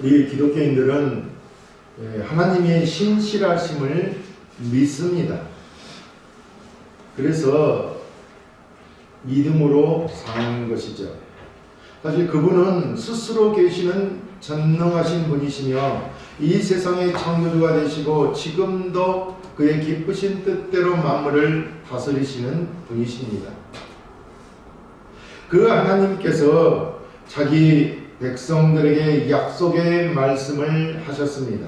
우리 기독교인들은 예, 하나님의 신실하심을 믿습니다. 그래서 믿음으로 사는 것이죠. 사실 그분은 스스로 계시는 전능하신 분이시며 이 세상의 창조주가 되시고 지금도 그의 기쁘신 뜻대로 만물을 다스리시는 분이십니다. 그 하나님께서 자기 백성들에게 약속의 말씀을 하셨습니다.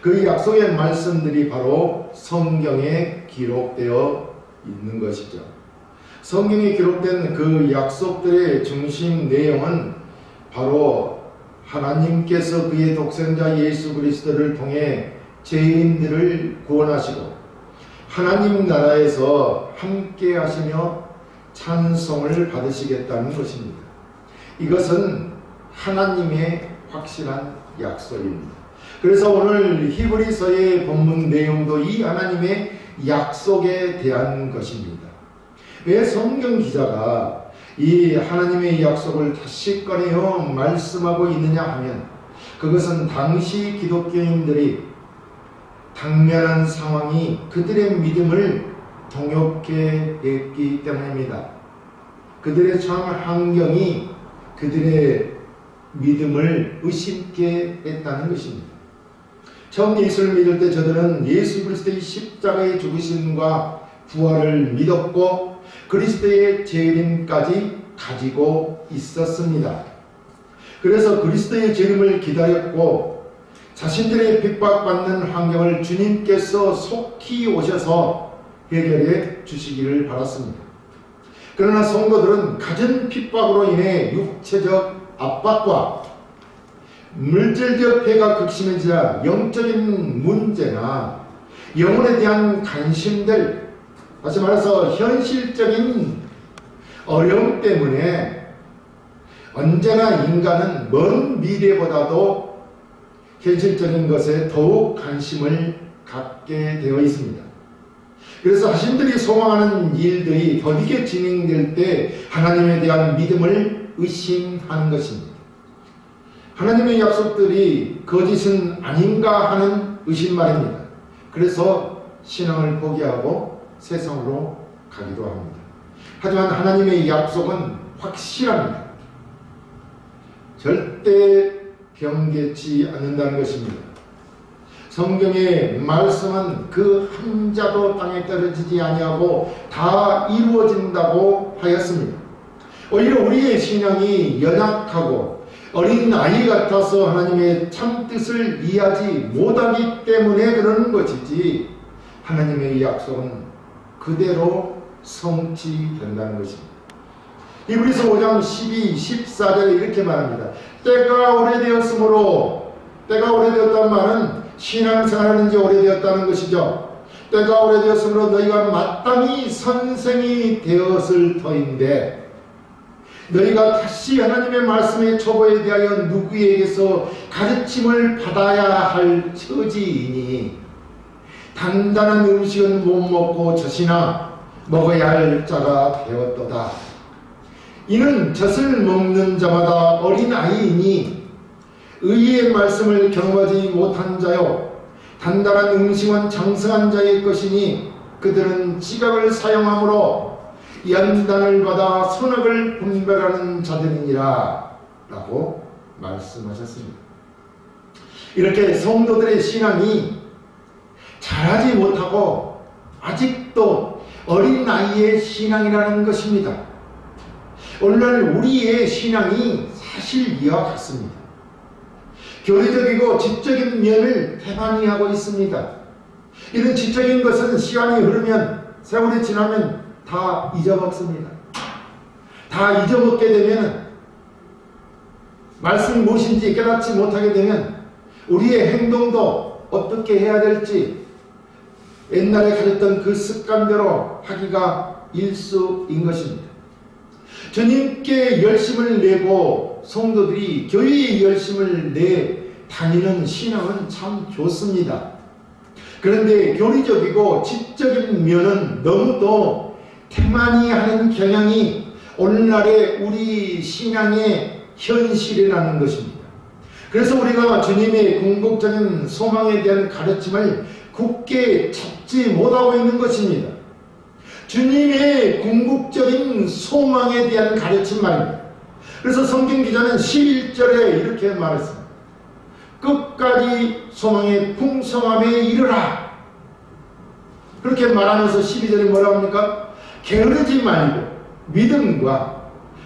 그 약속의 말씀들이 바로 성경에 기록되어 있는 것이죠. 성경에 기록된 그 약속들의 중심 내용은 바로 하나님께서 그의 독생자 예수 그리스도를 통해 죄인들을 구원하시고 하나님 나라에서 함께 하시며 찬송을 받으시겠다는 것입니다. 이것은 하나님의 확실한 약속입니다. 그래서 오늘 히브리서의 본문 내용도 이 하나님의 약속에 대한 것입니다. 왜 성경 기자가 이 하나님의 약속을 다시 꺼내어 말씀하고 있느냐 하면 그것은 당시 기독교인들이 당면한 상황이 그들의 믿음을 동역해 했기 때문입니다. 그들의 처한 환경이 그들의 믿음을 의심케 했다는 것입니다. 처음 예수를 믿을 때 저들은 예수 그리스도의 십자가의 죽으심과 부활을 믿었고 그리스도의 재림까지 가지고 있었습니다. 그래서 그리스도의 재림을 기다렸고 자신들의 핍박받는 환경을 주님께서 속히 오셔서 해결해 주시기를 바랐습니다. 그러나 성도들은 갖은 핍박으로 인해 육체적 압박과 물질적 폐가 극심해지자 영적인 문제나 영혼에 대한 관심들, 다시 말해서 현실적인 어려움 때문에 언제나 인간은 먼 미래보다도 현실적인 것에 더욱 관심을 갖게 되어 있습니다. 그래서 자신들이 소망하는 일들이 더디게 진행될 때 하나님에 대한 믿음을 의심하는 것입니다. 하나님의 약속들이 거짓은 아닌가 하는 의심 말입니다. 그래서 신앙을 포기하고 세상으로 가기도 합니다. 하지만 하나님의 약속은 확실합니다. 절대 변개치 않는다는 것입니다. 성경의 말씀은 그 한 자도 땅에 떨어지지 아니하고 다 이루어진다고 하였습니다. 오히려 우리의 신앙이 연약하고 어린 아이 같아서 하나님의 참 뜻을 이해하지 못하기 때문에 그러는 것이지 하나님의 약속은 그대로 성취된다는 것입니다. 이브리서 5장 12, 14절에 이렇게 말합니다. 때가 오래되었으므로 때가 오래되었단 말은 신앙생활하는 지 오래되었다는 것이죠. 때가 오래되었으므로 너희가 마땅히 선생이 되었을 터인데 너희가 다시 하나님의 말씀의 초보에 대하여 누구에게서 가르침을 받아야 할 처지이니 단단한 음식은 못 먹고 젖이나 먹어야 할 자가 되었도다. 이는 젖을 먹는 자마다 어린 아이이니 의의 말씀을 경험하지 못한 자요 단단한 음식은 장성한 자의 것이니 그들은 지각을 사용함으로 연단을 받아 선악을 분별하는 자들이니라 라고 말씀하셨습니다. 이렇게 성도들의 신앙이 자라지 못하고 아직도 어린 나이의 신앙이라는 것입니다. 오늘날 우리의 신앙이 사실 이와 같습니다. 교리적이고 지적인 면을 태반이하고 있습니다. 이런 지적인 것은 시간이 흐르면 세월이 지나면 다 잊어먹습니다. 다 잊어먹게 되면 말씀 무엇인지 깨닫지 못하게 되면 우리의 행동도 어떻게 해야 될지 옛날에 가졌던 그 습관대로 하기가 일수인 것입니다. 주님께 열심을 내고 성도들이 교회에 열심을 내 다니는 신앙은 참 좋습니다. 그런데 교리적이고 지적인 면은 너무도 태만히 하는 경향이 오늘날의 우리 신앙에 현실이라는 것입니다. 그래서 우리가 주님의 궁극적인 소망에 대한 가르침을 굳게 찾지 못하고 있는 것입니다. 주님의 궁극적인 소망에 대한 가르침 말입니다. 그래서 성경 기자는 11절에 이렇게 말했습니다. 끝까지 소망의 풍성함에 이르라. 그렇게 말하면서 12절에 뭐라고 합니까? 게으르지 말고 믿음과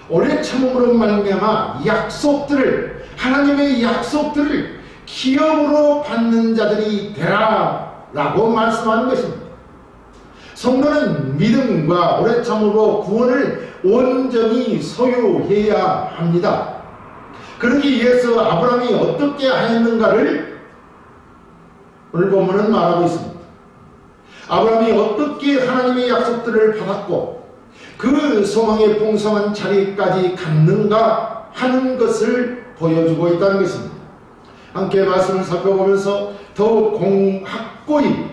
오래 참음으로 말미암아 약속들을 하나님의 약속들을 기업으로 받는 자들이 되라 라고 말씀하는 것입니다. 성도는 믿음과 오래 참음으로 구원을 온전히 소유해야 합니다. 그러기 위해서 아브라함이 어떻게 하였는가를 오늘 본문은 말하고 있습니다. 아브라함이 어떻게 하나님의 약속들을 받았고 그 소망의 풍성한 자리까지 갔는가 하는 것을 보여주고 있다는 것입니다. 함께 말씀을 살펴보면서 더욱 공확고히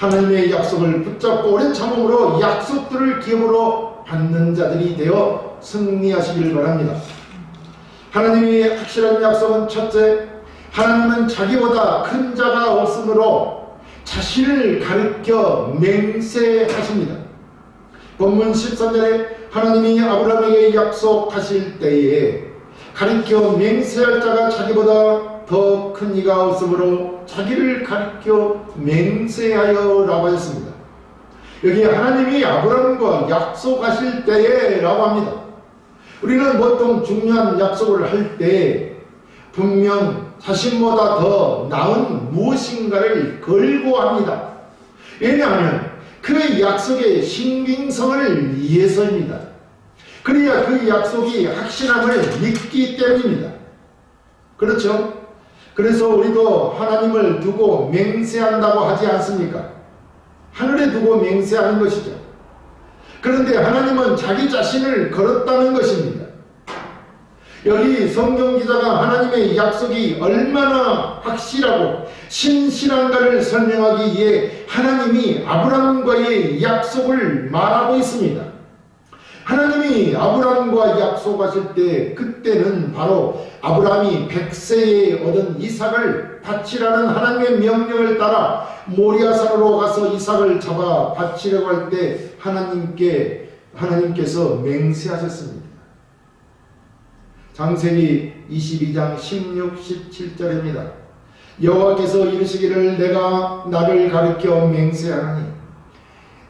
하나님의 약속을 붙잡고 오랜 참음으로 약속들을 기업으로 받는 자들이 되어 승리하시길 바랍니다. 하나님의 확실한 약속은 첫째, 하나님은 자기보다 큰 자가 없으므로 자신을 가르쳐 맹세하십니다. 본문 13절에 하나님이 아브라함에게 약속하실 때에 가르쳐 맹세할 자가 자기보다 더 큰 이가 없으므로 자기를 가르쳐 맹세하여 라고 하셨습니다. 여기 하나님이 아브라함과 약속하실 때에 라고 합니다. 우리는 보통 중요한 약속을 할 때 분명 자신보다 더 나은 무엇인가를 걸고 합니다. 왜냐하면 그 약속의 신빙성을 위해서입니다. 그래야 그 약속이 확실함을 믿기 때문입니다. 그렇죠? 그래서 우리도 하나님을 두고 맹세한다고 하지 않습니까? 하늘에 두고 맹세하는 것이죠. 그런데 하나님은 자기 자신을 걸었다는 것입니다. 여기 성경 기자가 하나님의 약속이 얼마나 확실하고 신실한가를 설명하기 위해 하나님이 아브라함과의 약속을 말하고 있습니다. 하나님이 아브라함과 약속하실 때 그때는 바로 아브라함이 100세에 얻은 이삭을 바치라는 하나님의 명령을 따라 모리아산으로 가서 이삭을 잡아 바치려고 할 때 하나님께 하나님께서 맹세하셨습니다. 장세기 22장 16, 17절입니다. 여호와께서 이르시기를 내가 나를 가르켜 맹세하니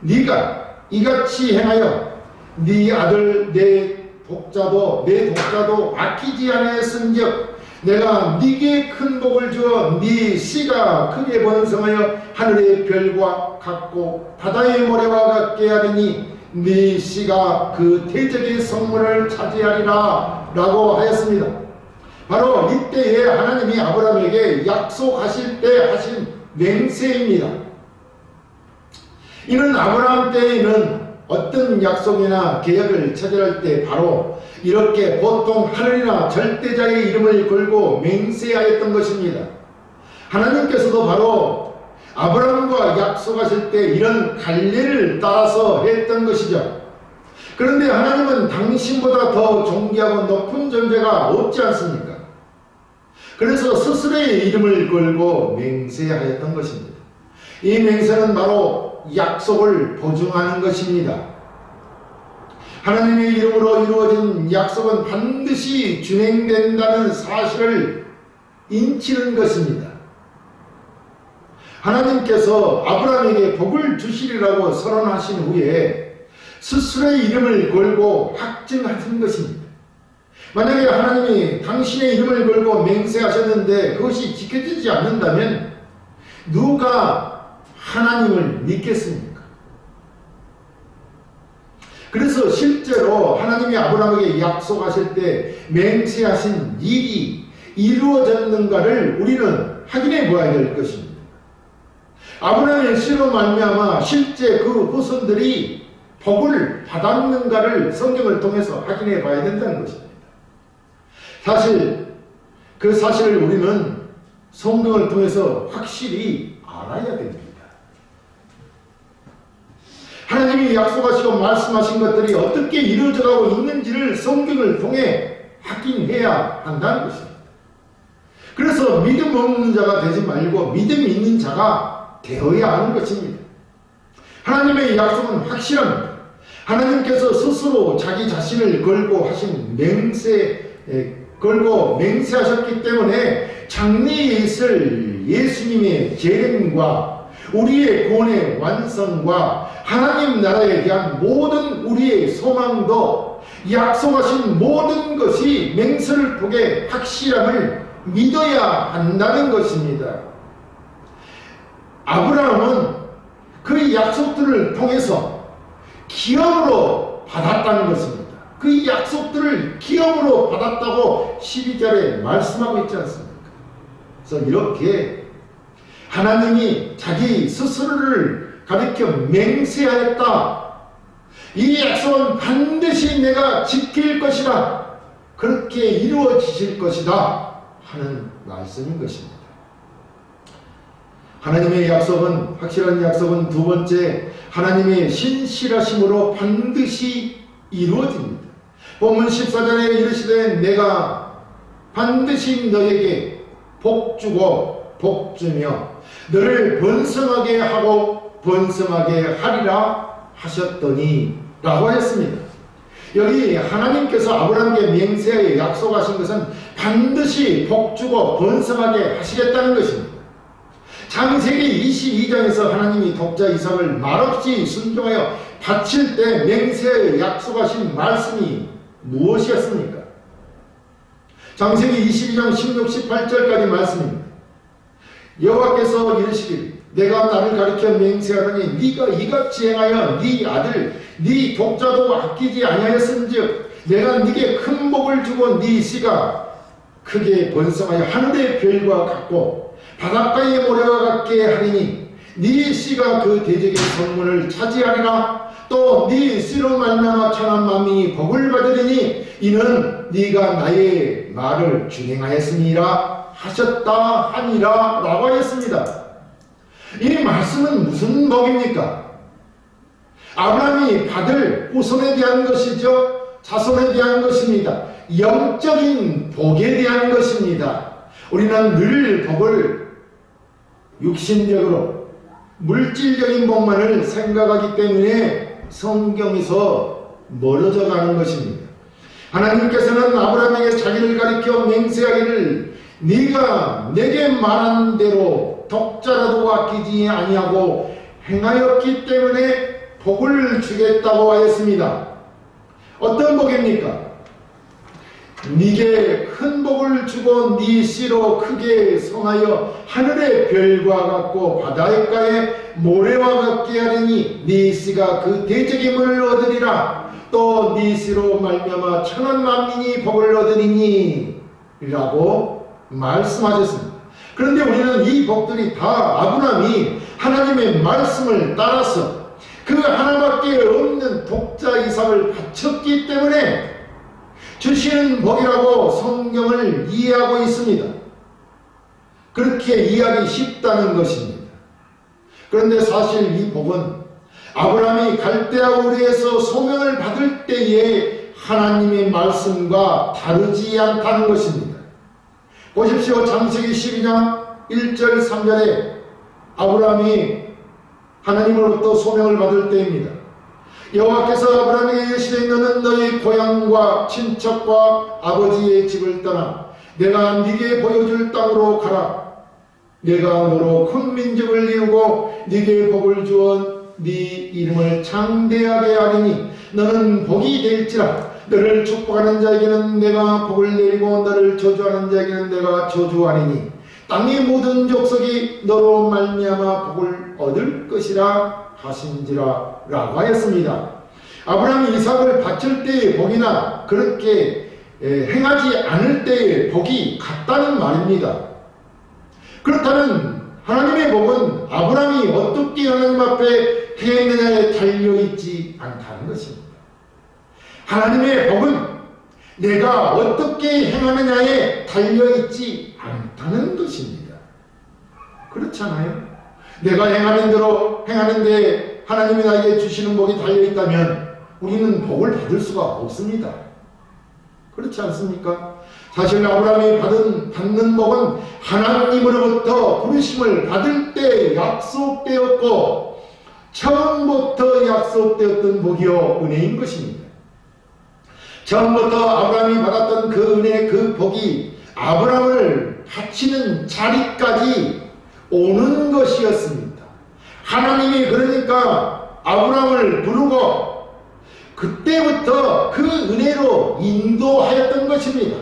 네가 이같이 행하여 네 아들 내 독자도 내 독자도 아끼지 아니하였은즉 내가 네게 큰 복을 주어 네 씨가 크게 번성하여 하늘의 별과 같고 바다의 모래와 같게 하리니 네 씨가 그 대적의 성문을 차지하리라 라고 하였습니다. 바로 이때에 하나님이 아브라함에게 약속하실 때 하신 맹세입니다. 이는 아브라함 때에는 어떤 약속이나 계약을 체결할 때 바로 이렇게 보통 하늘이나 절대자의 이름을 걸고 맹세하였던 것입니다. 하나님께서도 바로 아브라함과 약속하실 때 이런 관례를 따라서 했던 것이죠. 그런데 하나님은 당신보다 더 존귀하고 높은 존재가 없지 않습니까? 그래서 스스로의 이름을 걸고 맹세하였던 것입니다. 이 맹세는 바로 약속을 보증하는 것입니다. 하나님의 이름으로 이루어진 약속은 반드시 준행된다는 사실을 인치는 것입니다. 하나님께서 아브라함에게 복을 주시리라고 선언하신 후에 스스로의 이름을 걸고 확증하신 것입니다. 만약에 하나님이 당신의 이름을 걸고 맹세하셨는데 그것이 지켜지지 않는다면 누가 하나님을 믿겠습니까? 그래서 실제로 하나님이 아브라함에게 약속하실 때 맹세하신 일이 이루어졌는가를 우리는 확인해 보아야 될 것입니다. 아브라함의 씨로 말미암아 실제 그 후손들이 복을 받았는가를 성경을 통해서 확인해 봐야 된다는 것입니다. 사실 그 사실을 우리는 성경을 통해서 확실히 알아야 됩니다. 하나님이 약속하시고 말씀하신 것들이 어떻게 이루어져가고 있는지를 성경을 통해 하긴 해야 한다는 것입니다. 그래서 믿음 없는 자가 되지 말고 믿음 있는 자가 되어야 하는 것입니다. 하나님의 약속은 확실합니다. 하나님께서 스스로 자기 자신을 걸고 하신 맹세, 에, 걸고 맹세하셨기 때문에 장래에 있을 예수님의 재림과 우리의 구원의 완성과 하나님 나라에 대한 모든 우리의 소망도 약속하신 모든 것이 맹세를 통해 확실함을 믿어야 한다는 것입니다. 아브라함은 그 약속들을 통해서 기업으로 받았다는 것입니다. 그 약속들을 기업으로 받았다고 12절에 말씀하고 있지 않습니까? 그래서 이렇게 하나님이 자기 스스로를 가리켜 맹세하였다. 이 약속은 반드시 내가 지킬 것이다. 그렇게 이루어지실 것이다. 하는 말씀인 것입니다. 하나님의 약속은 확실한 약속은 두 번째 하나님의 신실하심으로 반드시 이루어집니다. 본문 14절에 이르시되 내가 반드시 너에게 복 주고 복 주며 너를 번성하게 하고 번성하게 하리라 하셨더니 라고 하였습니다. 여기 하나님께서 아브라함에게 맹세하여 약속하신 것은 반드시 복 주고 번성하게 하시겠다는 것입니다. 창세기 22장에서 하나님이 독자 이삭을 말없이 순종하여 바칠 때 맹세하여 약속하신 말씀이 무엇이었습니까? 창세기 22장 16, 18절까지 말씀입니다. 여호와께서 이르시길 내가 나를 가리켜 맹세하더니 네가 이같이 행하여 네 아들 네 독자도 아끼지 아니하였은즉 내가 네게 큰 복을 주고 네 씨가 크게 번성하여 하늘의 별과 같고 바닷가의 모래와 같게 하리니 네 씨가 그 대적의 성문을 차지하리라. 또 네 씨로 말미암아 천한 만민이 복을 받으리니 이는 네가 나의 말을 준행하였으니라 하셨다 하니라 라고 하였습니다. 이 말씀은 무슨 복입니까? 아브라함이 받을 후손에 대한 것이죠. 자손에 대한 것입니다. 영적인 복에 대한 것입니다. 우리는 늘 복을 육신적으로 물질적인 복만을 생각하기 때문에 성경에서 멀어져 가는 것입니다. 하나님께서는 아브라함에게 자기를 가리켜 맹세하기를 네가 내게 말한 대로 독자라도 아끼지 아니하고 행하였기 때문에 복을 주겠다고 하였습니다. 어떤 복입니까? 네게 큰 복을 주고 네 씨로 크게 성하여 하늘의 별과 같고 바닷가의 모래와 같게 하리니 네 씨가 그 대적의 물을 얻으리라 또 네 씨로 말미암아 천한 만민이 복을 얻으리니 라고 말씀하셨습니다. 그런데 우리는 이 복들이 다 아브라함이 하나님의 말씀을 따라서 그 하나밖에 없는 독자 이삭을 바쳤기 때문에 주시는 복이라고 성경을 이해하고 있습니다. 그렇게 이해하기 쉽다는 것입니다. 그런데 사실 이 복은 아브라함이 갈대아 우리에서 소명을 받을 때에 하나님의 말씀과 다르지 않다는 것입니다. 보십시오. 장세기 12장 1절 3절에 아브라함이 하나님으로부터 소명을 받을 때입니다. 여호와께서 아브라함에게 이르시되 너는 너희 고향과 친척과 아버지의 집을 떠나 내가 네게 보여줄 땅으로 가라. 내가 너로 큰 민족을 이루고 네게 복을 주어 네 이름을 창대하게 하리니 너는 복이 될지라 너를 축복하는 자에게는 내가 복을 내리고 너를 저주하는 자에게는 내가 저주하리니 땅의 모든 족속이 너로 말미암아 복을 얻을 것이라 하신지라 라고 하였습니다. 아브라함이 이삭을 바칠 때의 복이나 그렇게 행하지 않을 때의 복이 같다는 말입니다. 그렇다면 하나님의 복은 아브라함이 어떻게 하나님 앞에 행했느냐에 달려있지 않다는 것입니다. 하나님의 복은 내가 어떻게 행하느냐에 달려있지 않다는 것입니다. 그렇잖아요. 내가 행하는 대로 행하는데 하나님이 나에게 주시는 복이 달려있다면 우리는 복을 받을 수가 없습니다. 그렇지 않습니까? 사실 아브라함이 받은 받는 복은 하나님으로부터 부르심을 받을 때 약속되었고 처음부터 약속되었던 복이요 은혜인 것입니다. 처음부터 아브라함이 받았던 그 은혜 그 복이 아브라함을 바치는 자리까지 오는 것이었습니다. 하나님이 그러니까 아브라함을 부르고 그때부터 그 은혜로 인도하였던 것입니다.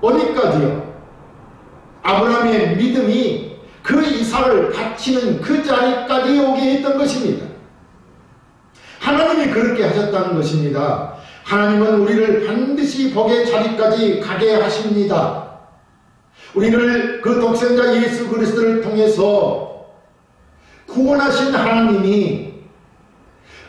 어디까지요? 아브라함의 믿음이 그 이삭을 바치는 그 자리까지 오게 했던 것입니다. 하나님이 그렇게 하셨다는 것입니다. 하나님은 우리를 반드시 복의 자리까지 가게 하십니다. 우리를 그 독생자 예수 그리스도를 통해서 구원하신 하나님이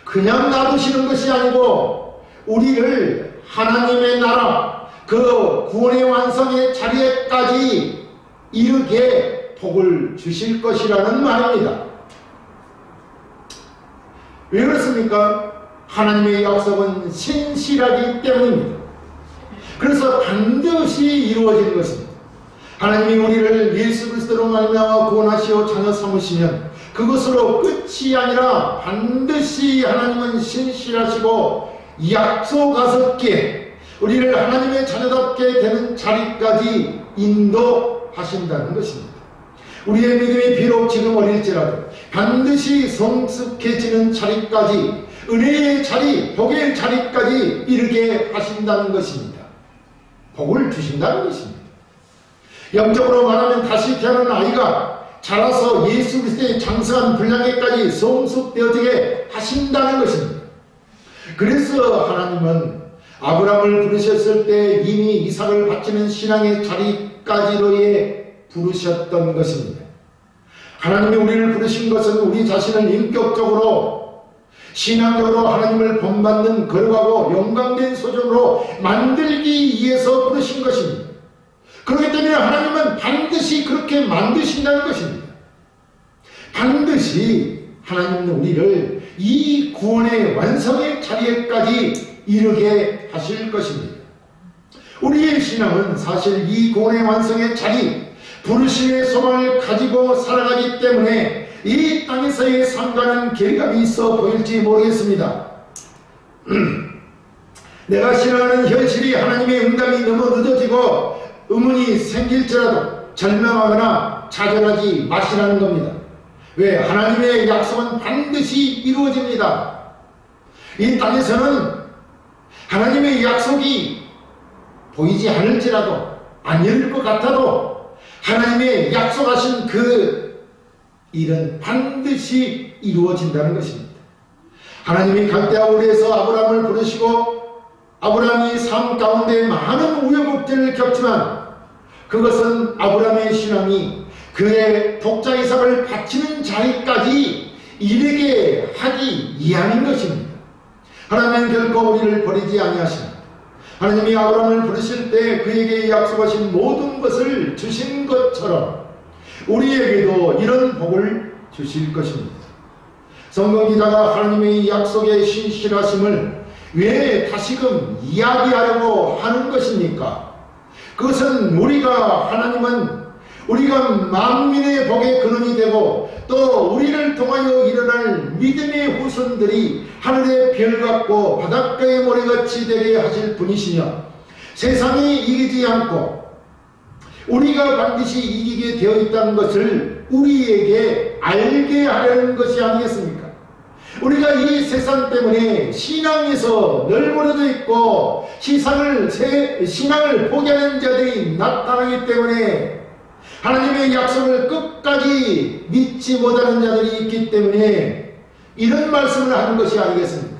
그냥 놔두시는 것이 아니고 우리를 하나님의 나라 그 구원의 완성의 자리에까지 이르게 복을 주실 것이라는 말입니다. 왜 그렇습니까? 하나님의 약속은 신실하기 때문입니다. 그래서 반드시 이루어지는 것입니다. 하나님이 우리를 예수 그리스도로 말미암아 구원하시어 자녀 삼으시면 그것으로 끝이 아니라 반드시 하나님은 신실하시고 약속하셨기에 우리를 하나님의 자녀답게 되는 자리까지 인도하신다는 것입니다. 우리의 믿음이 비록 지금 어릴지라도 반드시 성숙해지는 자리까지 은혜의 자리, 복의 자리까지 이르게 하신다는 것입니다. 복을 주신다는 것입니다. 영적으로 말하면 다시 태어난 아이가 자라서 예수 그리스도의 장성한 분량에까지 성숙되어지게 하신다는 것입니다. 그래서 하나님은 아브라함을 부르셨을 때 이미 이삭을 바치는 신앙의 자리까지로에 부르셨던 것입니다. 하나님이 우리를 부르신 것은 우리 자신을 인격적으로 신앙적으로 하나님을 본받는 거룩하고 영광된 소정으로 만들기 위해서 부르신 것입니다. 그렇기 때문에 하나님은 반드시 그렇게 만드신다는 것입니다. 반드시 하나님은 우리를 이 구원의 완성의 자리에까지 이르게 하실 것입니다. 우리의 신앙은 사실 이 구원의 완성의 자리, 부르심의 소망을 가지고 살아가기 때문에 이 땅에서의 삶과는 괴리감이 있어 보일지 모르겠습니다. 내가 신앙하는 현실이 하나님의 응답이 너무 늦어지고 의문이 생길지라도 절망하거나 좌절하지 마시라는 겁니다. 왜? 하나님의 약속은 반드시 이루어집니다. 이 땅에서는 하나님의 약속이 보이지 않을지라도 안 열릴 것 같아도 하나님의 약속하신 그 일은 반드시 이루어진다는 것입니다. 하나님이 갈대아 우리에서 아브라함을 부르시고 아브라함이 삶 가운데 많은 우여곡절을 겪지만 그것은 아브라함의 신앙이 그의 독자 이삭을 바치는 자리까지 이르게 하기 위함인 것입니다. 하나님은 결코 우리를 버리지 아니하십니다. 하나님이 아브라함을 부르실 때 그에게 약속하신 모든 것을 주신 것처럼 우리에게도 이런 복을 주실 것입니다. 성경 기자가 하나님의 약속의 신실하심을 왜 다시금 이야기하려고 하는 것입니까? 그것은 우리가 하나님은 우리가 만민의 복의 근원이 되고 또 우리를 통하여 일어날 믿음의 후손들이 하늘의 별 같고 바닷가의 모래같이 되게 하실 분이시며 세상이 이기지 않고 우리가 반드시 이기게 되어 있다는 것을 우리에게 알게 하려는 것이 아니겠습니까? 우리가 이 세상 때문에 신앙에서 널브러져 있고 시상을 신앙을 포기하는 자들이 나타나기 때문에 하나님의 약속을 끝까지 믿지 못하는 자들이 있기 때문에 이런 말씀을 하는 것이 아니겠습니까?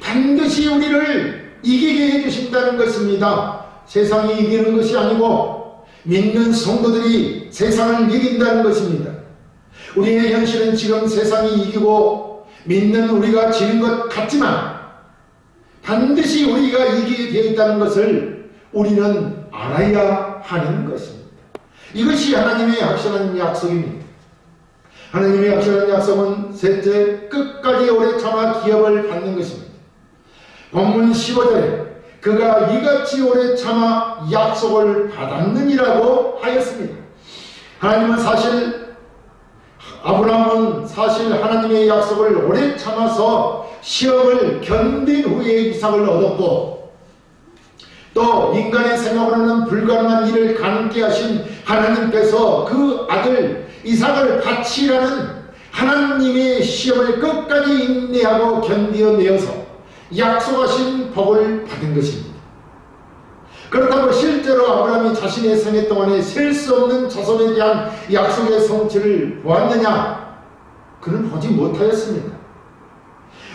반드시 우리를 이기게 해주신다는 것입니다. 세상이 이기는 것이 아니고 믿는 성도들이 세상을 이긴다는 것입니다. 우리의 현실은 지금 세상이 이기고 믿는 우리가 지는 것 같지만 반드시 우리가 이기게 되어 있다는 것을 우리는 알아야 하는 것입니다. 이것이 하나님의 확실한 약속입니다. 하나님의 확실한 약속은 셋째, 끝까지 오래 참아 기업을 받는 것입니다. 본문 15절에 그가 이같이 오래 참아 약속을 받았느니라고 하였습니다. 하나님은 사실 아브라함은 사실 하나님의 약속을 오래 참아서 시험을 견딘 후에 이삭을 얻었고 또 인간의 생각으로는 불가능한 일을 가능케 하신 하나님께서 그 아들 이삭을 바치라는 하나님의 시험을 끝까지 인내하고 견디어내어서 약속하신 복을 받은 것입니다. 그렇다고 실제로 아브라함이 자신의 생애 동안에 셀 수 없는 자손에 대한 약속의 성취를 보았느냐? 그는 보지 못하였습니다.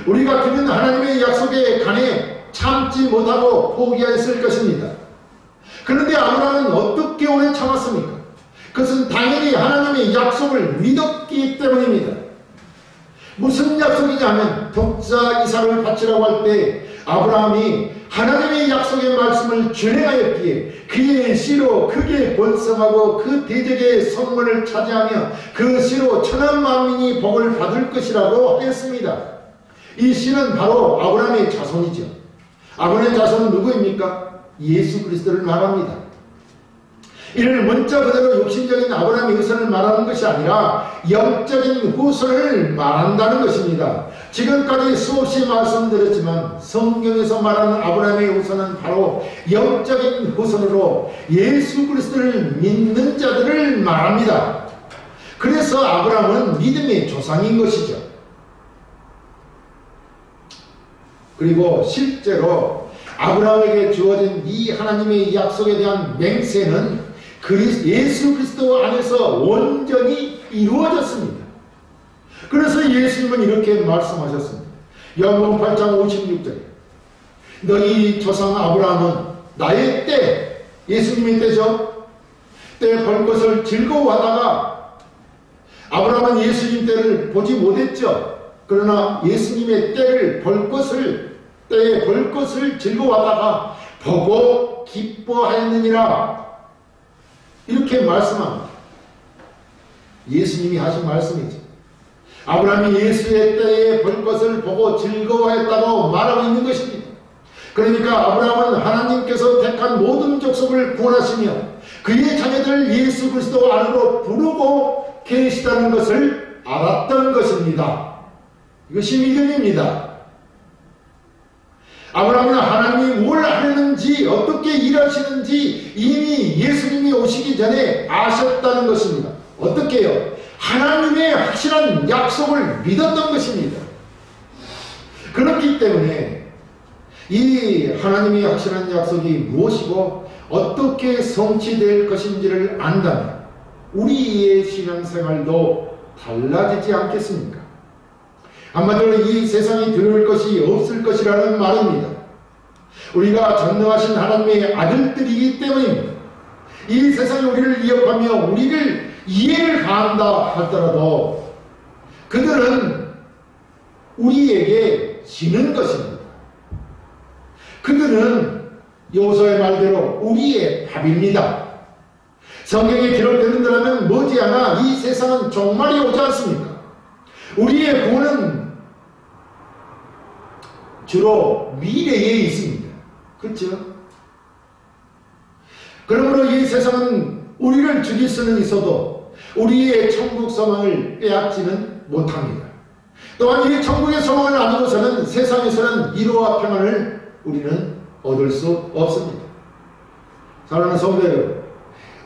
우리 같으면 하나님의 약속에 관해 참지 못하고 포기하였을 것입니다. 그런데 아브라함은 어떻게 오래 참았습니까? 그것은 당연히 하나님의 약속을 믿었기 때문입니다. 무슨 약속이냐면 독자 이삭을 바치라고 할 때 아브라함이 하나님의 약속의 말씀을 준행하였기에 그의 씨로 크게 번성하고 그 대적의 성문을 차지하며 그 씨로 천한 만민이 복을 받을 것이라고 하였습니다. 이 씨는 바로 아브라함의 자손이죠. 아브라함의 자손은 누구입니까? 예수 그리스도를 말합니다. 이는 문자 그대로 육신적인 아브라함의 후손을 말하는 것이 아니라 영적인 후손을 말한다는 것입니다. 지금까지 수없이 말씀드렸지만 성경에서 말하는 아브라함의 후손은 바로 영적인 후손으로 예수 그리스도를 믿는 자들을 말합니다. 그래서 아브라함은 믿음의 조상인 것이죠. 그리고 실제로 아브라함에게 주어진 이 하나님의 약속에 대한 맹세는 그리스, 예수 그리스도 안에서 온전히 이루어졌습니다. 그래서 예수님은 이렇게 말씀하셨습니다. 요한복음 8장 56절에 너희 조상 아브라함은 나의 때 예수님의 때죠. 때 볼 것을 즐거워하다가 아브라함은 예수님 때를 보지 못했죠. 그러나 예수님의 때를 볼 것을 때에 볼 것을 즐거워하다가 보고 기뻐하였느니라 이렇게 말씀합니다. 예수님이 하신 말씀이죠. 아브라함이 예수의 때에 볼 것을 보고 즐거워했다고 말하고 있는 것입니다. 그러니까 아브라함은 하나님께서 택한 모든 족속을 구원하시며 그의 자녀들 예수 그리스도 안으로 부르고 계시다는 것을 알았던 것입니다. 이것이 믿음입니다. 아브라함은 하나님이 뭘 하려는지 어떻게 일하시는지 이미 예수님이 오시기 전에 아셨다는 것입니다. 어떻게요? 하나님의 확실한 약속을 믿었던 것입니다. 그렇기 때문에 이 하나님의 확실한 약속이 무엇이고 어떻게 성취될 것인지를 안다면 우리의 신앙생활도 달라지지 않겠습니까? 한마디로 이 세상이 들을 것이 없을 것이라는 말입니다. 우리가 전능하신 하나님의 아들들이기 때문입니다. 이 세상이 우리를 위협하며 우리를 이해를 가한다 하더라도 그들은 우리에게 지는 것입니다. 그들은 요소의 말대로 우리의 밥입니다. 성경에 기록되는다면 머지않아 이 세상은 종말이 오지 않습니까? 우리의 구원은 주로 미래에 있습니다. 그렇죠? 그러므로 이 세상은 우리를 죽일 수는 있어도 우리의 천국 소망을 빼앗지는 못합니다. 또한 이 천국의 소망을 안으로서는 세상에서는 이로와 평안을 우리는 얻을 수 없습니다. 사랑하는 성도 여러분,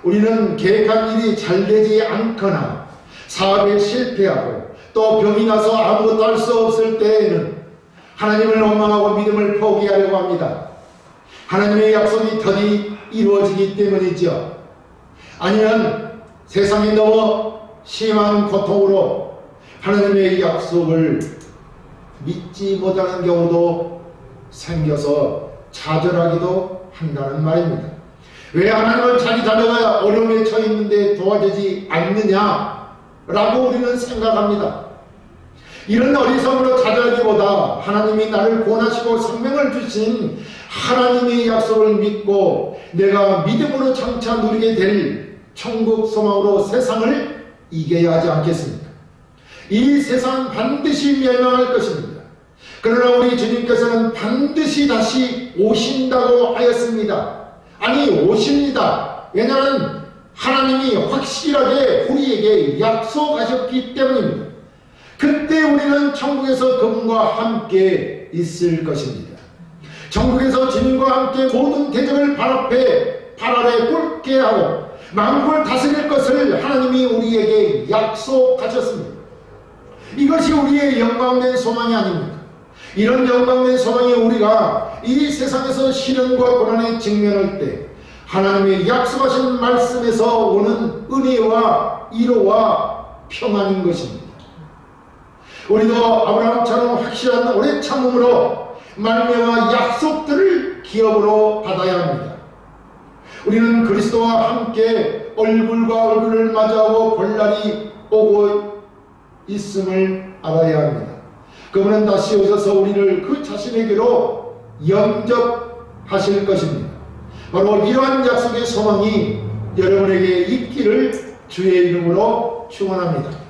우리는 계획한 일이 잘 되지 않거나 사업에 실패하고 또 병이 나서 아무것도 할 수 없을 때에는 하나님을 원망하고 믿음을 포기하려고 합니다. 하나님의 약속이 더디 이루어지기 때문이죠. 아니면 세상이 너무 심한 고통으로 하나님의 약속을 믿지 못하는 경우도 생겨서 좌절하기도 한다는 말입니다. 왜 하나님은 자기 자녀가 어려움에 처해 있는데 도와주지 않느냐? 라고 우리는 생각합니다. 이런 어리석음으로 좌절하기보다 하나님이 나를 구원하시고 생명을 주신 하나님의 약속을 믿고 내가 믿음으로 장차 누리게 될 천국 소망으로 세상을 이겨야 하지 않겠습니까? 이 세상 반드시 멸망할 것입니다. 그러나 우리 주님께서는 반드시 다시 오신다고 하였습니다. 아니 오십니다. 왜냐하면 하나님이 확실하게 우리에게 약속하셨기 때문입니다. 그때 우리는 천국에서 그분과 함께 있을 것입니다. 천국에서 주님과 함께 모든 대적을 발 앞에 발 아래 꿇게 하고 만국을 다스릴 것을 하나님이 우리에게 약속하셨습니다. 이것이 우리의 영광된 소망이 아닙니까? 이런 영광된 소망이 우리가 이 세상에서 시련과 고난에 직면할 때 하나님의 약속하신 말씀에서 오는 은혜와 위로와 평안인 것입니다. 우리도 아브라함처럼 확실한 오래 참음으로 말미암아 약속들을 기업으로 받아야 합니다. 우리는 그리스도와 함께 얼굴과 얼굴을 마주하고 볼날이 오고 있음을 알아야 합니다. 그분은 다시 오셔서 우리를 그 자신에게로 영접하실 것입니다. 바로 이러한 약속의 소망이 여러분에게 있기를 주의 이름으로 축원합니다.